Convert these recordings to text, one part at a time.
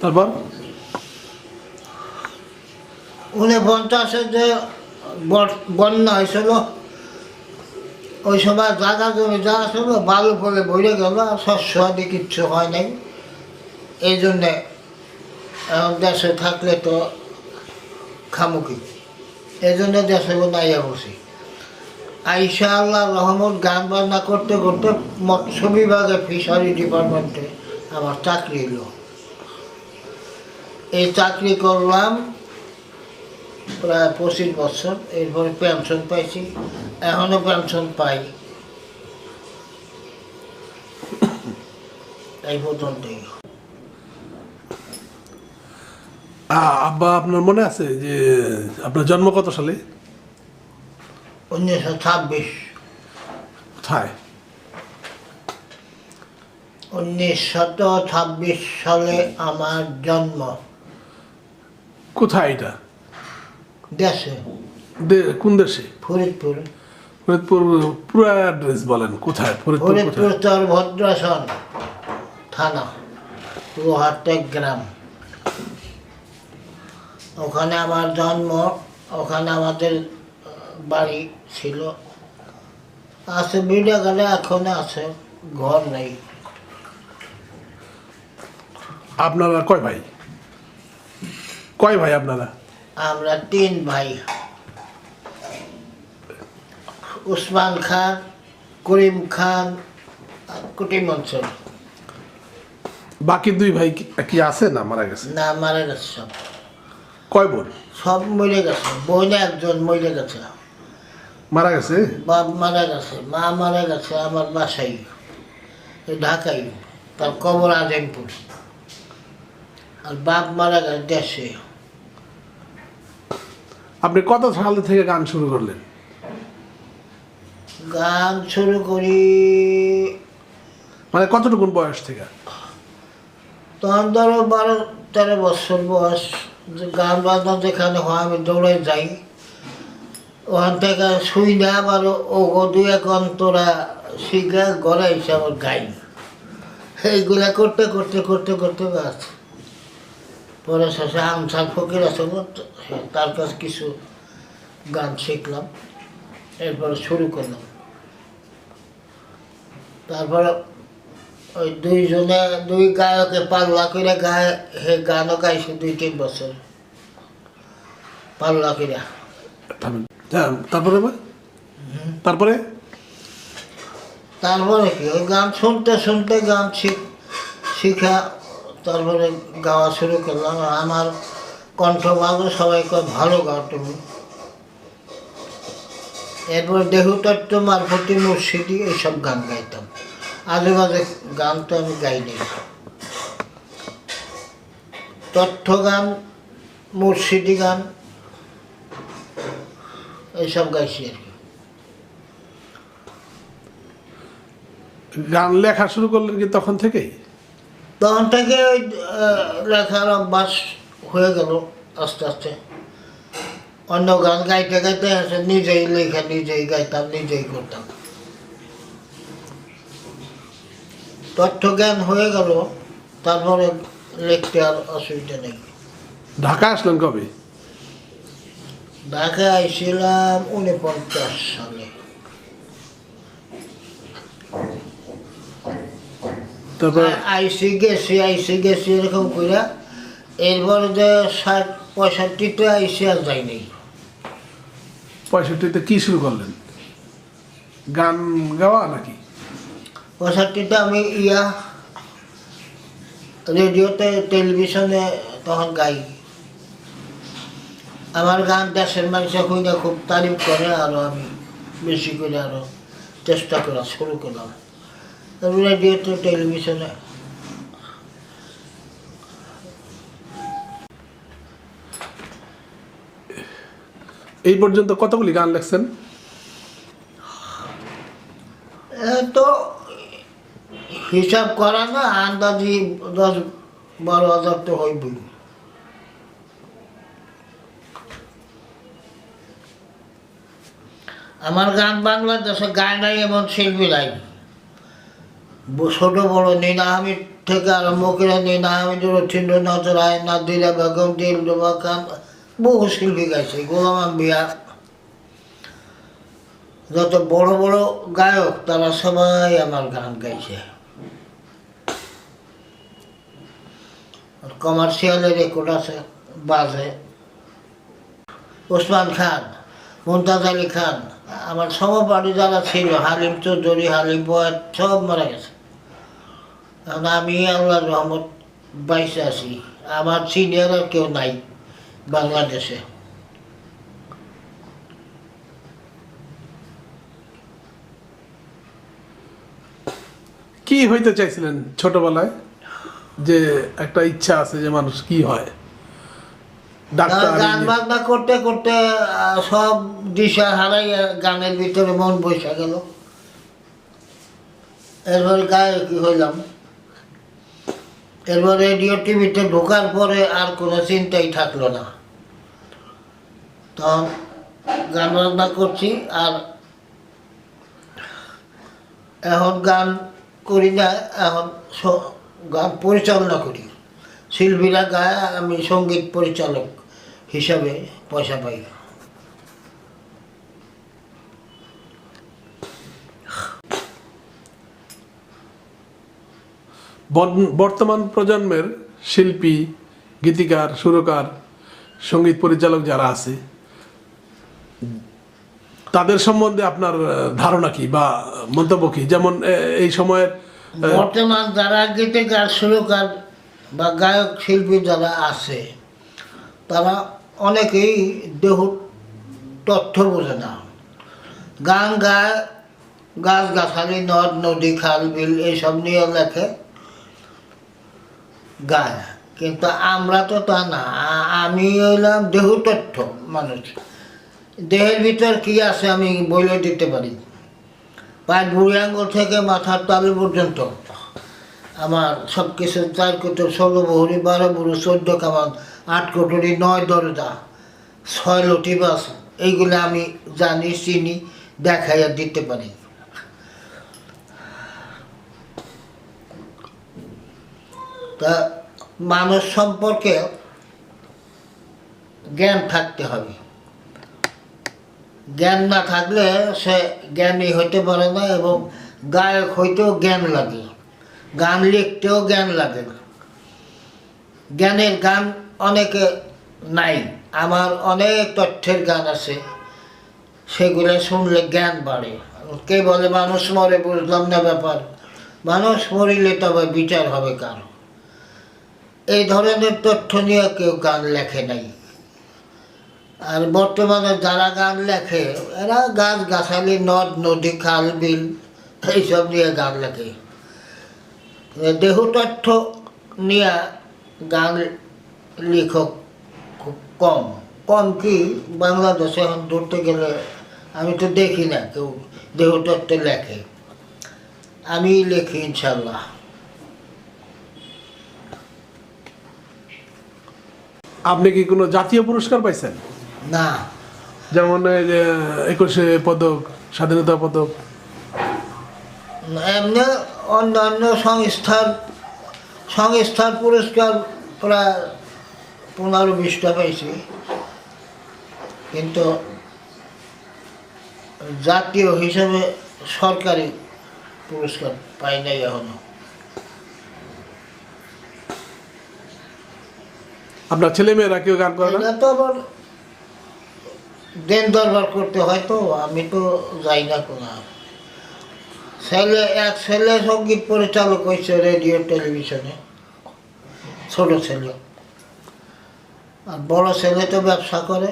তারপর? উনপঞ্চাশে যে বন্যা হয়েছিল। ওই সময় জায়গা জমি যা ছিল, বালু পরে ভরে গেল শস্য আদি কিচ্ছু হয় নাই। এই জন্যে দেশে থাকলে তো খামুকি এই জন্য দেশে নাইয়া বসি। আইসা আল্লাহ রহমত গান বাজনা করতে করতে মৎস্য বিভাগে ফিশারি ডিপার্টমেন্টে আমার চাকরি এলো। এই চাকরি করলাম প্রায় পঁচিশ বছর এরপরে পেনশন পাইছি এখনও পেনশন পাই। এই পর্যন্তই। আব্বা আপনার মনে আছে যে আপনার জন্ম কত সালে? উনিশশো ছাব্বিশ। কোথায়? উনিশশত ছাব্বিশ সালে আমার জন্ম। কোথায় এটা? দেশে। কোন দেশে? ফরিদপুর। ফরিদপুর পুরো অ্যাড্রেস বলেন কোথায়? ফরিদপুর ফরিদপুর চর ভদ্রাসন থানা লোহারটেক গ্রাম। ওখানে আমার জন্ম ওখানে আমাদের বাড়ি ছিল। আছে বিডিয়া গেলে এখন আছে ঘর নেই। আপনারা কয় ভাই? কয় ভাই আপনারা? আমরা তিন ভাই। উসমান খান করিম খান কুটিম অঞ্চল বাকি দুই ভাই কি- কি আছে না মারা গেছে? না মারা গেছে সব। কয় বোন? সব মরে গেছে। বোন একজন মরে গেছে। মারা গেছে? বাপ মারা গেছে মা মারা গেছে আমার বাসাই এই ঢাকাই তার কবর আজমপুর। আর বাপ মারা গেছে দেশে। আপনি কত সাল থেকে গান শুরু করলেন? গান শুরু করি মানে কতটুকু বয়স থেকে? তখন ধরো বারো তেরো বছর বয়স যে গান বাজনা যেখানে হয় আমি দৌড়ে যাই। ওখান থেকে শুই না আবার ও গো দু এক অন্তরা শিখে গড়ে এসে আবার গাই। এইগুলা করতে করতে করতে করতে গাছ পরে শেষে আমসার ফকির আছে তার কাছে কিছু গান শিখলাম এরপরে শুরু করলাম। তারপরে ওই দুইজনে দুই গায়কে পাল্লা করে গায়ে হে গানও গাইছে দুই তিন বছর। পাল্লা করে। হ্যাঁ, তারপরে তারপরে? তারপরে কি ওই গান শুনতে শুনতে গান শিখ শিখা তারপরে গাওয়া শুরু করলাম। আমার কণ্ঠ ভালো সবাই ভালো গাও তুমি। এরপর দেহুতত্ত্ব মারফতি, মুর্শিদি এইসব গান গাইতাম। আজে বাজে গান তো আমি গাইনি তথ্য গান, মুর্শিদি গান, এইসব গাইছি আর কি। গান লেখা শুরু করলেন কি তখন থেকেই? তখন থেকে ওই লেখার অভ্যাস হয়ে গেল আস্তে আস্তে। অন্য গান গাইতে গাইতে এসে নিজেই লেখা নিজেই গাইতাম নিজেই করতাম। তথ্য জ্ঞান হয়ে গেল তারপরে লিখতে আর অসুবিধা নেই। ঢাকা আসলেন কবে? ঢাকায় আইছিলাম উনপঞ্চাশ সালে। তারপরে আইসি গেছি আইসি গেছি এরকম কইরা এরপরে যে ষাট পঁয়ষট্টিতে আইসি আর যাইনি পঁয়ষট্টিতে কি শুরু করলেন? গান গাওয়া নাকি? পঁয়ষট্টিতে আমি ইয়া রেডিওতে টেলিভিশনে তখন গাই। আমার গান দেশের মানুষের খুঁজে খুব তারিফ করে আরও আমি বেশি করে আরও চেষ্টা করা শুরু করলাম। রেডিওতে টেলিভিশনে এই পর্যন্ত কতগুলি গান লেখছেন? তো হিসাব করা না আন্দাজি দশ বারো হাজার তো হইবই। আমার গান বাংলাদেশে গায় নাই এমন শিল্পী নাই। ছোট বড় নীলা আহমেদ থেকে আরম্ভ করে নিনা হামিদুর রথীন্দ্র নজর রায় নাদিরা বেগম দিলরুবা খান, বহু শিল্পী গাইছে, গোলাম আম্বিয়া। যত বড় বড় গায়ক, তারা সবাই আমার গান গাইছে। কমার্শিয়ালের রেকর্ড আছে, বাজে। ওসমান খান, মুমতাজ আলী খান, আমার সমপাড়ি যারা ছিল, হালিম চৌধুরী, হালিম বয়াত সব মারা গেছে। আমি আল্লাহর রহমত বাইশে আছি। আমার সিনিয়র আর কেউ নাই বাংলাদেশে। কি হইতে চাইছিলেন ছোটবেলায়? যে একটা ইচ্ছা আছে যে মানুষ কি হয়? গান। বাজনা করতে করতে সব দিশা হারাই গানের ভিতরে মন বসে গেল। এরপরে গায়কি হইলাম। এরপর রেডিও টিভিতে ঢোকার পরে আর কোনো চিন্তাই থাকল না। তখন গান বাজনা করছি আর এখন গান করি না, এখন গান পরিচালনা করি। শিল্পীরা গায়, আমি সংগীত পরিচালক হিসাবে পয়সা পাই। বর্তমান প্রজন্মের শিল্পী, গীতিকার, সুরকার, সংগীত পরিচালক যারা আছে, তাদের সম্বন্ধে আপনার ধারণা কি বা মন্তব্য কি? যেমন এই সময়ের বর্তমান যারা গীতিকার, সুরকার বা গায়ক, শিল্পী যারা আছে, তারা অনেকেই দেহ তথ্য বোঝে না। গান গায়, গাছ গাছালি, নদ, নদী, খাল, বিল, এইসব নিয়ে লেখে। গায়। কিন্তু আমরা তো তা না, আমি হইলাম দেহ তথ্য মানুষ। দেহের ভিতর কি আছে আমি বলে দিতে পারি। পায়ের বুড়ি আঙ্গুল থেকে মাথার তালু পর্যন্ত। আমার সব কিছু চার কুটুর ষোলো বহুরি বারো বুড়ো, চোদ্দ কামান, আট কুটুরি নয় দরজা, ছয় লটি বাস এইগুলো আমি জানি, চিনি, দেখাইয়া দিতে পারি। তা মানুষ সম্পর্কে জ্ঞান থাকতে হবে। জ্ঞান না থাকলে সে জ্ঞানী হইতে পারে না এবং গায়ক হইতেও জ্ঞান লাগে, গান লিখতেও জ্ঞান লাগে। না জ্ঞানের গান অনেকে নাই, আমার অনেক তথ্যের গান আছে, সেগুলো শুনলে জ্ঞান বাড়ে। কে বলে, মানুষ মরে বুঝলাম না ব্যাপার। মানুষ মরিলে তবে বিচার হবে কার? এই ধরনের তথ্য নিয়ে কেউ গান লেখে নাই। আর বর্তমানে যারা গান লেখে, এরা গাছ গাছালি, নদ, নদী, খাল, বিল, এইসব নিয়ে গান লেখে। দেহ তথ্য নিয়ে গান লেখক খুব কম। কম কি? বাংলাদেশে এখন ধরতে গেলে আমি তো দেখি না কেউ দেহ তত্ত্ব লেখে। আমি লেখি ইনশাল্লাহ আপনি কি কোনো জাতীয় পুরস্কার পাইছেন? না। যেমন একুশে পদক স্বাধীনতা পদক। এমনি অন্যান্য সংস্থার সংস্থার পুরস্কার প্রায় পনেরো বিশটা পাইছি। কিন্তু জাতীয় হিসেবে সরকারি পুরস্কার পাই নাই এখনও। আপনার ছেলে মেয়েরা কেউ গান করে না? তো আবার দেন দরবার করতে হয় তো, আমি তো যাই না কোনো। ছেলে, এক ছেলে সংগীত পরিচালক হয়েছে রেডিও, টেলিভিশনে, ছোট ছেলে। আর বড় ছেলে তো ব্যবসা করে,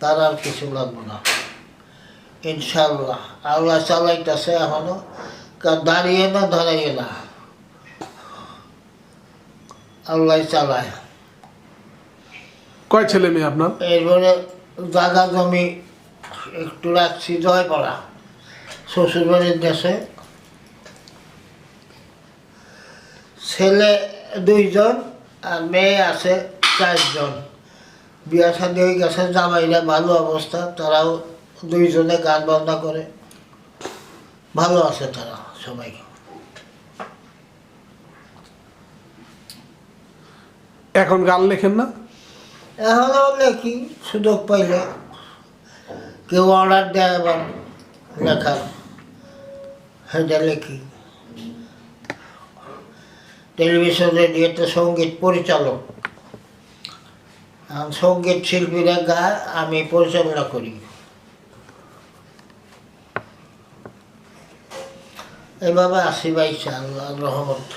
তার আর কিছু লাগবে না। ইনশাল্লাহ আল্লাহ চালাইতেছে এখনও দাঁড়িয়ে না দাঁড়াইয়ে না। আল্লাহ চালায়। কয় ছেলে মেয়ে আপনার? এরপরে জায়গা জমি একটু রাখছি জয়পাড়া শ্বশুরবাড়ির দেশে। ছেলে দুইজন আর মেয়ে আছে চারজন। বিয়া শাদি হয়ে গেছে জামাইরা ভালো অবস্থা তারাও দুইজনে গান বাজনা করে। ভালো আছে তারা সবাই। এখন গান লেখেন না? এখনও লেখি, সুযোগ পাইলে। কেউ অর্ডার দেয় আবার লেখার। সেটা লেখি। টেলিভিশন রেডিওতে সংগীত পরিচালক। সংগীত শিল্পীরা গায়, আমি পরিচালনা করি। এভাবে আসি বাইশা আল্লাহ রহমত।